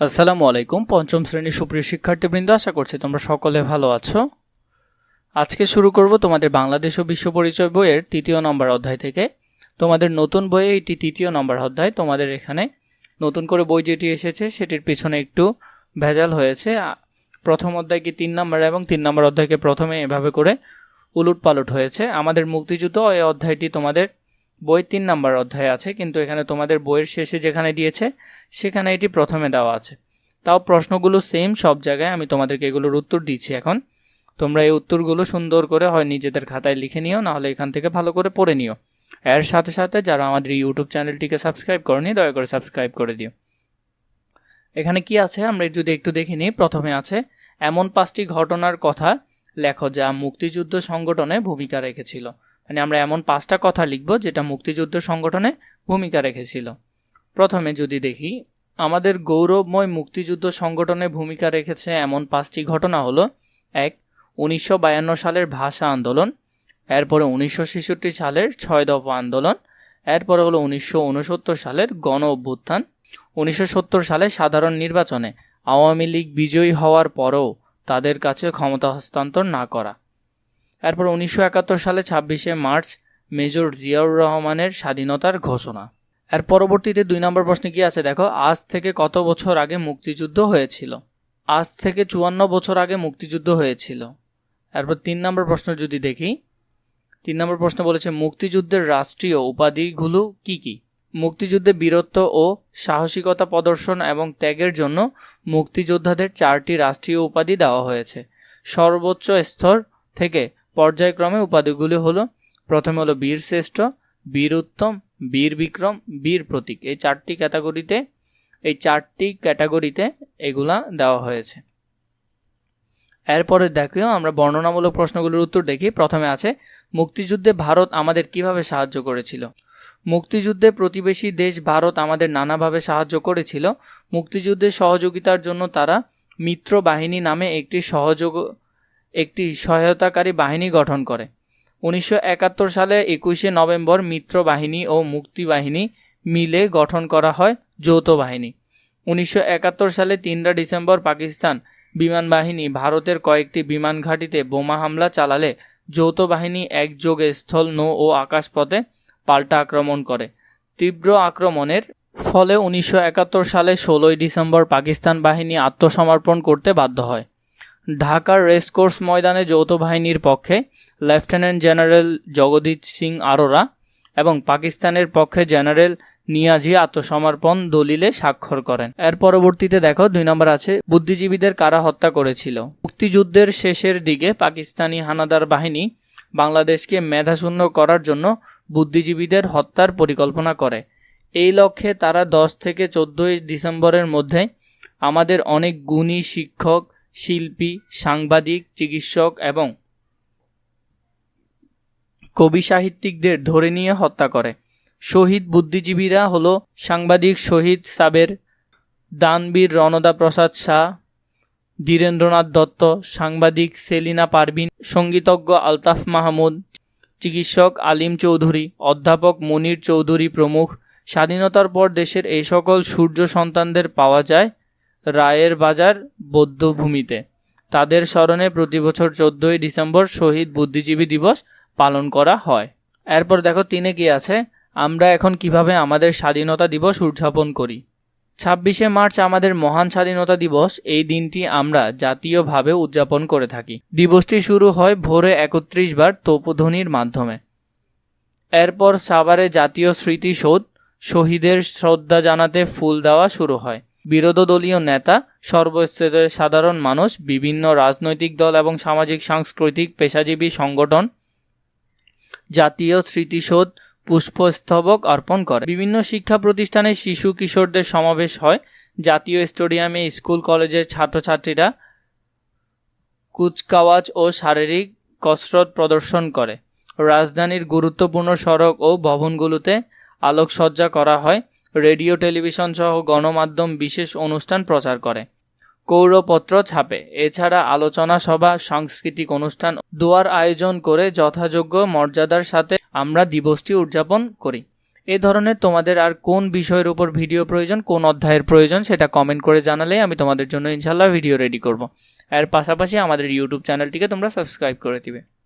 আসসালামু আলাইকুম, পঞ্চম শ্রেণির সুপ্রিয় শিক্ষার্থীবৃন্দ, আশা করছি তোমরা সকলে ভালো আছো। আজকে শুরু করব তোমাদের বাংলাদেশ ও বিশ্ব পরিচয় বইয়ের তৃতীয় নম্বর অধ্যায় থেকে। তোমাদের নতুন বইয়ে এটি তৃতীয় নম্বর অধ্যায়। তোমাদের এখানে নতুন করে বই যেটি এসেছে, সেটির পিছনে একটু ভেজাল হয়েছে। প্রথম অধ্যায়কে তিন নম্বর এবং তিন নম্বর অধ্যায়কে প্রথমে এভাবে করে উলুট পালট হয়েছে। আমাদের মুক্তিযুদ্ধ, এই অধ্যায়টি তোমাদের বই তিন নম্বর অধ্যায় আছে, কিন্তু এখানে তোমাদের বইয়ের শেষে যেখানে দিয়েছে, সেখানে এটি প্রথমে দেওয়া আছে। তাও প্রশ্নগুলো সেম সব জায়গায় আমি তোমাদেরকে এগুলোর উত্তর দিচ্ছি এখন। তোমরা এই উত্তরগুলো সুন্দর করে হয় নিজেদের খাতায় লিখে নিও, নাহলে এখান থেকে ভালো করে পড়ে নিও। এর সাথে সাথে যারা আমাদের ইউটিউব চ্যানেলটিকে সাবস্ক্রাইব করনি, দয়া করে সাবস্ক্রাইব করে দিও। এখানে কি আছে? আমরা যদি একটু দেখে নিই, প্রথমে আছে, এমন পাঁচটি ঘটনার কথা লেখো যা মুক্তিযুদ্ধ সংগঠনে ভূমিকা রেখেছিল। মানে আমরা এমন পাঁচটা কথা লিখব যেটা মুক্তিযুদ্ধ সংগঠনে ভূমিকা রেখেছিল। প্রথমে যদি দেখি, আমাদের গৌরবময় মুক্তিযুদ্ধ সংগঠনে ভূমিকা রেখেছে এমন পাঁচটি ঘটনা হলো, এক, উনিশশো সালের ভাষা আন্দোলন, এরপরে উনিশশো ছেষট্টি সালের ছয় দফা আন্দোলন, এরপরে হলো উনিশশো উনসত্তর সালের গণ অভ্যুত্থান, উনিশশো সত্তর সালে সাধারণ নির্বাচনে আওয়ামী লীগ বিজয়ী হওয়ার পরও তাদের কাছে ক্ষমতা হস্তান্তর না করা। এরপর উনিশশো একাত্তর সালে ছাব্বিশে মার্চ মেজর জিয়াউর রহমানের স্বাধীনতার ঘোষণা। এর পরবর্তীতে দুই নম্বর প্রশ্নে কি আছে? দেখো, আজ থেকে কত বছর আগে মুক্তিযুদ্ধ হয়েছিল? আজ থেকে চুয়ান্ন বছর আগে মুক্তিযুদ্ধ হয়েছিল। এরপর তিন নম্বর প্রশ্ন যদি দেখি, তিন নম্বর প্রশ্ন বলেছে, মুক্তিযুদ্ধের রাষ্ট্রীয় উপাধিগুলো কি কি? মুক্তিযুদ্ধে বীরত্ব ও সাহসিকতা প্রদর্শন এবং ত্যাগের জন্য মুক্তিযোদ্ধাদের চারটি রাষ্ট্রীয় উপাধি দেওয়া হয়েছে। সর্বোচ্চ স্তর থেকে পর্যায়ক্রমে উপাধিগুলি হলো, প্রথমে হলো বীর শ্রেষ্ঠ, বীর উত্তম, বীর বিক্রম, বীর প্রতীক। এই চারটি ক্যাটাগরিতে, এই চারটি ক্যাটাগরিতে এগুলা দেওয়া হয়েছে। এরপরে দেখো, আমরা বর্ণনামূলক প্রশ্নগুলোর উত্তর দেখি। প্রথমে আছে, মুক্তিযুদ্ধে ভারত আমাদের কীভাবে সাহায্য করেছিল? মুক্তিযুদ্ধে প্রতিবেশী দেশ ভারত আমাদের নানাভাবে সাহায্য করেছিল। মুক্তিযুদ্ধের সহযোগিতার জন্য তারা মিত্র বাহিনী নামে একটি সহযোগ একটি সহায়তাকারী বাহিনী গঠন করে। উনিশশো একাত্তর সালে একুশে নভেম্বর মিত্র বাহিনী ও মুক্তি বাহিনী মিলে গঠন করা হয় যৌথ বাহিনী। উনিশশো একাত্তর সালে তিনরা ডিসেম্বর পাকিস্তান বিমান বাহিনী ভারতের কয়েকটি বিমান ঘাঁটিতে বোমা হামলা চালালে যৌথ বাহিনী একযোগে স্থল, নৌ ও আকাশপথে পাল্টা আক্রমণ করে। তীব্র আক্রমণের ফলে উনিশশো একাত্তর সালে ষোলোই ডিসেম্বর পাকিস্তান বাহিনী আত্মসমর্পণ করতে বাধ্য হয়। ঢাকার রেসকোর্স ময়দানে যৌথ বাহিনীর পক্ষে লেফটেন্যান্ট জেনারেল জগদীশ সিং আরোরা এবং পাকিস্তানের পক্ষে জেনারেল নিয়াজি আত্মসমর্পণ দলিলে স্বাক্ষর করেন। এর পরবর্তীতে দেখো, দুই নম্বর আছে, বুদ্ধিজীবীদের কারা হত্যা করেছিল? মুক্তিযুদ্ধের শেষের দিকে পাকিস্তানি হানাদার বাহিনী বাংলাদেশকে মেধাশূন্য করার জন্য বুদ্ধিজীবীদের হত্যার পরিকল্পনা করে। এই লক্ষ্যে তারা দশ থেকে চোদ্দোই ডিসেম্বরের মধ্যে আমাদের অনেক গুণী শিক্ষক শিল্পী, সাংবাদিক, চিকিৎসক এবং কবি সাহিত্যিকদের ধরে নিয়ে হত্যা করে। শহীদ বুদ্ধিজীবীরা হল সাংবাদিক শহীদ সাবের দানবীর রণদা প্রসাদ শাহ, ধীরেন্দ্রনাথ দত্ত, সাংবাদিক সেলিনা পারভিন সঙ্গীতজ্ঞ আলতাফ মাহমুদ, চিকিৎসক আলিম চৌধুরী, অধ্যাপক মনির চৌধুরী প্রমুখ। স্বাধীনতার পর দেশের এই সকল সূর্য সন্তানদের পাওয়া যায় রায়ের বাজার বৌদ্ধভূমিতে। তাদের স্মরণে প্রতি বছর চোদ্দোই ডিসেম্বর শহীদ বুদ্ধিজীবী দিবস পালন করা হয়। এরপর দেখো তিনে কি আছে? আমরা এখন কীভাবে আমাদের স্বাধীনতা দিবস উদযাপন করি? ছাব্বিশে মার্চ আমাদের মহান স্বাধীনতা দিবস। এই দিনটি আমরা জাতীয়ভাবে উদযাপন করে থাকি। দিবসটি শুরু হয় ভোরে একত্রিশ বার তোপধ্বনির মাধ্যমে। এরপর সাভারে জাতীয় স্মৃতিসৌধ শহীদের শ্রদ্ধা জানাতে ফুল দেওয়া শুরু হয়। বিরোধদলীয় নেতা, সর্বস্তরের সাধারণ মানুষ, বিভিন্ন রাজনৈতিক দল এবং সামাজিক সাংস্কৃতিক পেশাজীবী সংগঠন জাতীয় স্মৃতিসৌধ পুষ্পস্তবক অর্পণ করে। বিভিন্ন শিক্ষা প্রতিষ্ঠানে শিশু কিশোরদের সমাবেশ হয়। জাতীয় স্টেডিয়ামে স্কুল, কলেজের ছাত্রছাত্রীরা কুচকাওয়াজ ও শারীরিক কসরত প্রদর্শন করে। রাজধানীর গুরুত্বপূর্ণ সড়ক ও ভবনগুলোতে আলোকসজ্জা করা হয়। রেডিও, টেলিভিশন সহ গণমাধ্যম বিশেষ অনুষ্ঠান প্রচার করে। কৌরপত্র ছাপে। এছাড়া আলোচনা সভা, সাংস্কৃতিক অনুষ্ঠান দোয়ার আয়োজন করে যথাযোগ্য মর্যাদার সাথে আমরা দিবসটি উদযাপন করি। এ ধরনের তোমাদের আর কোন বিষয়ের উপর ভিডিও প্রয়োজন, কোন অধ্যায়ের প্রয়োজন সেটা কমেন্ট করে জানালে আমি তোমাদের জন্য ইনশাল্লাহ ভিডিও রেডি করব। এর পাশাপাশি আমাদের ইউটিউব চ্যানেলটিকে তোমরা সাবস্ক্রাইব করে দিবে।